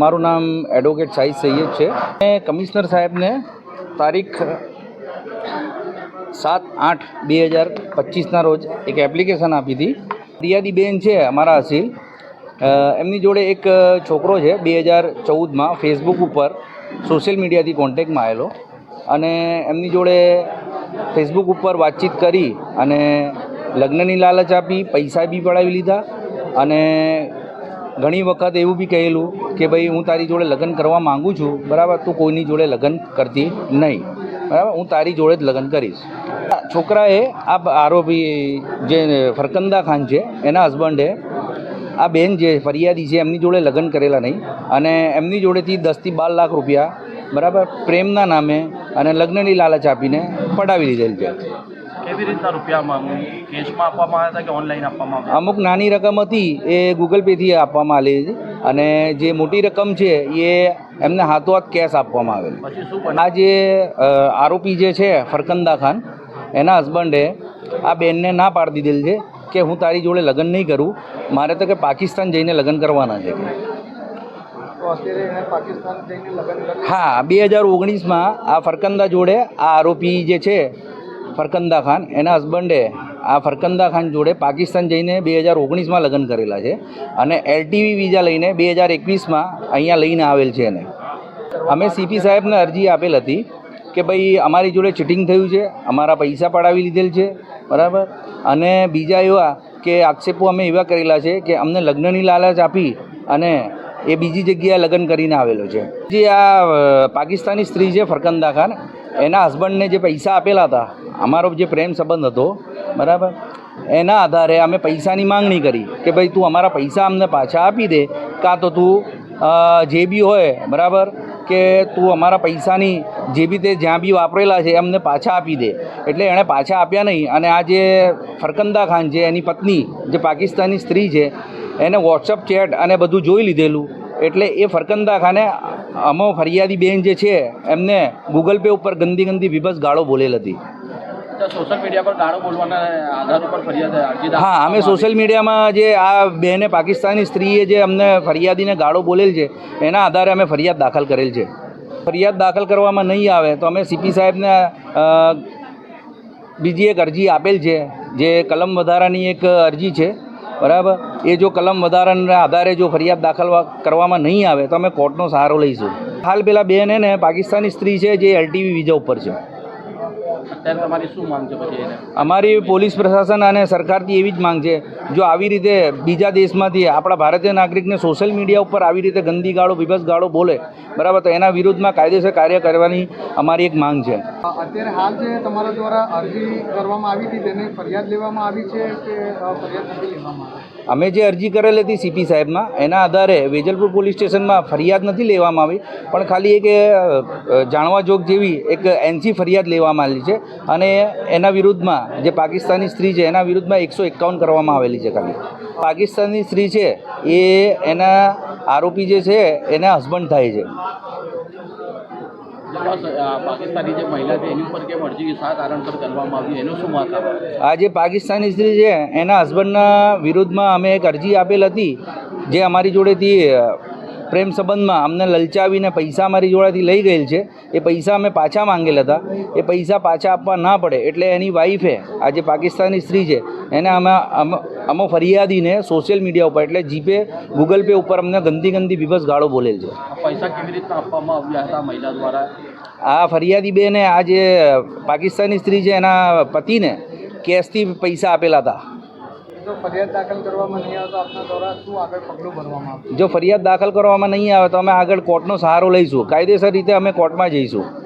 મારું નામ એડવોકેટ સાહિદ સૈયદ છે. મેં કમિશનર સાહેબને તારીખ સાત આઠ બે હજાર પચીસના રોજ એક એપ્લિકેશન આપી હતી. ફરિયાદીબેન છે અમારા અસીલ. એમની જોડે એક છોકરો છે, બે હજાર ચૌદમાં ફેસબુક ઉપર સોશિયલ મીડિયાથી કોન્ટેક્ટમાં આવેલો. અને એમની જોડે ફેસબુક ઉપર વાતચીત કરી અને લગ્નની લાલચ આપી, પૈસા બી પડાવી લીધા અને ઘણી વખત એવું બી કહેલું કે ભાઈ, હું તારી જોડે લગ્ન કરવા માગું છું, બરાબર? તું કોઈની જોડે લગ્ન કરતી નહીં. બરાબર? હું તારી જોડે જ લગ્ન કરીશ. છોકરાએ, આ આરોપી જે ફરકંદા ખાન છે, એના હસબન્ડે આ બેન જે ફરિયાદી છે, એમની જોડે લગ્ન કરેલા નહીં અને એમની જોડેથી દસથી બાર લાખ રૂપિયા, બરાબર? પ્રેમના નામે અને લગ્નની લાલચ આપીને પડાવી લીધેલ છે. કેવી રીતના રૂપિયામાં કેશમાં આપવામાં આવ્યા હતા કે ઓનલાઈન આપવામાં આવ્યા? અમુક નાની રકમ હતી એ ગૂગલ પેથી આપવામાં આવેલી છે અને જે મોટી રકમ છે એ એમને હાથોહાથ કેશ આપવામાં આવેલી. પછી શું આ જે આરોપી જે છે ફરકંદા ખાન એના હસબન્ડે આ બેનને ના પાડી દીધેલ છે કે હું તારી જોડે લગ્ન નહીં કરું મારે તો કે પાકિસ્તાન જઈને લગ્ન કરવાના છે. હા બે હજાર ઓગણીસમાં આ ફરકંદા જોડે આ આરોપી જે છે ફરકંદા ખાન, એના હસબન્ડે આ ફરકંદા ખાન જોડે પાકિસ્તાન જઈને બે હજાર ઓગણીસમાં લગ્ન કરેલા છે અને એલટીવી વિઝા લઈને બે હજાર એકવીસમાં અહીંયા લઈને આવેલ છે એને. અમે સીપી સાહેબને અરજી આપેલ હતી કે ભાઈ, અમારી જોડે ચીટિંગ થયું છે, અમારા પૈસા પડાવી લીધેલ છે, બરાબર? અને બીજા એવા કે આક્ષેપો અમે એવા કરેલા છે કે અમને લગ્નની લાલચ આપી અને એ બીજી જગ્યાએ લગ્ન કરીને આવેલો છે. જે આ પાકિસ્તાની સ્ત્રી છે ફરકંદા ખાન, એના હસબન્ડને જે પૈસા આપેલા હતા અમારો જે પ્રેમ સંબંધ હતો, બરાબર? એના આધારે અમે પૈસાની માંગણી કરી કે ભાઈ તું અમારા પૈસા અમને પાછા આપી દે, કાં તો તું જે બી હોય, બરાબર? કે તું અમારા પૈસાની જે બી તે જ્યાં બી વાપરેલા છે અમને પાછા આપી દે. એટલે એણે પાછા આપ્યા નહીં. અને આ જે ફરકંદા ખાન છે, એની પત્ની, જે પાકિસ્તાની સ્ત્રી છે, એને વોટ્સઅપ ચેટ અને બધું જોઈ લીધેલું. એટલે એ ફરકંદા ખાને અમો ફરિયાદી બેન જે છે, એમને ગૂગલ પે ઉપર ગંદી ગંદી વિભસ ગાળો બોલેલ હતી. સોશિયલ મીડિયા પર ગાળો બોલવાના આધાર ઉપર ફરિયાદ હા અમે સોશિયલ મીડિયામાં જે આ બેને પાકિસ્તાની સ્ત્રીએ જે અમને ફરિયાદીને ગાળો બોલેલ છે એના આધારે અમે ફરિયાદ દાખલ કરેલ છે. ફરિયાદ દાખલ કરવામાં નહીં આવે તો અમે સીપી સાહેબને બીજી એક અરજી આપેલ છે જે કલમ વધારાની એક અરજી છે બરાબર? એ જો કલમ વધારાના આધારે જો ફરિયાદ દાખલ કરવામાં નહીં આવે તો અમે કોર્ટનો સહારો લઈશું. હાલ પેલા બેન ને પાકિસ્તાની સ્ત્રી છે જે એલટીવી વિઝા ઉપર છે. અત્યારે તમારી શું માંગ છે પછી એને? અમારી પોલીસ પ્રશાસન અને સરકારથી એવી જ માંગ છે જો આવી રીતે બીજા દેશમાંથી આપણા ભારતીય નાગરિકને સોશિયલ મીડિયા ઉપર આવી રીતે ગંદી ગાળો વિભસ ગાળો બોલે બરાબર તો એના વિરુદ્ધમાં કાયદેસર કાર્ય કરવાની અમારી એક માંગ છે. અત્યારે હાલ જે તમારા દ્વારા અરજી કરવામાં આવી હતી તેને ફરિયાદ લેવામાં આવી છે કે ફરિયાદ નથી લેવામાં આવી? અમે જે અરજી કરેલી હતી સીપી સાહેબમાં એના આધારે વેજલપુર પોલીસ સ્ટેશનમાં ફરિયાદ નથી લેવામાં આવી પણ ખાલી એક જાણવા જોગ જેવી એક એનસી ફરિયાદ લેવામાં આવેલી છે અને એના વિરુદ્ધમાં જે પાકિસ્તાની સ્ત્રી છે એના વિરુદ્ધમાં એકસો એકાવન કરવામાં આવેલી છે ખાલી. પાકિસ્તાની સ્ત્રી છે એ એના આરોપી જે છે એના હસબન્ડ થાય છે. પાકિસ્તાની જે મહિલા છે એની ઉપર કેમ અરજી શા કારણસર કરવામાં આવી? એનું શું મત આ જે પાકિસ્તાની સ્ત્રી છે એના હસબન્ડના વિરુદ્ધમાં અમે એક અરજી આપેલ હતી જે અમારી જોડેથી પ્રેમ સંબંધમાં અમને લલચાવીને પૈસા મારી જોડેથી લઈ ગયેલ છે. એ પૈસા અમે પાછા માંગેલ હતા. એ પૈસા પાછા આપવા ના પડે એટલે એની વાઈફે આ જે પાકિસ્તાની સ્ત્રી છે એને અમે અમ- ફરિયાદીને સોશિયલ મીડિયા ઉપર એટલે જીપે ગૂગલ પે ઉપર અમને ગંદી ગંદી વિભસ ગાળો બોલેલ છે. પૈસા કેવી રીતના આપવામાં આવ્યા હતા મહિલા દ્વારા? આ ફરિયાદી બેને આ જે પાકિસ્તાની સ્ત્રી છે એના પતિને કેશથી પૈસા આપેલા હતા. જો ફરિયાદ દાખલ કરવામાં નહીં આવે તો આપના અમે આગળ કોર્ટનો સહારો લઈશું. કાયદેસર રીતે અમે કોર્ટમાં જઈશું.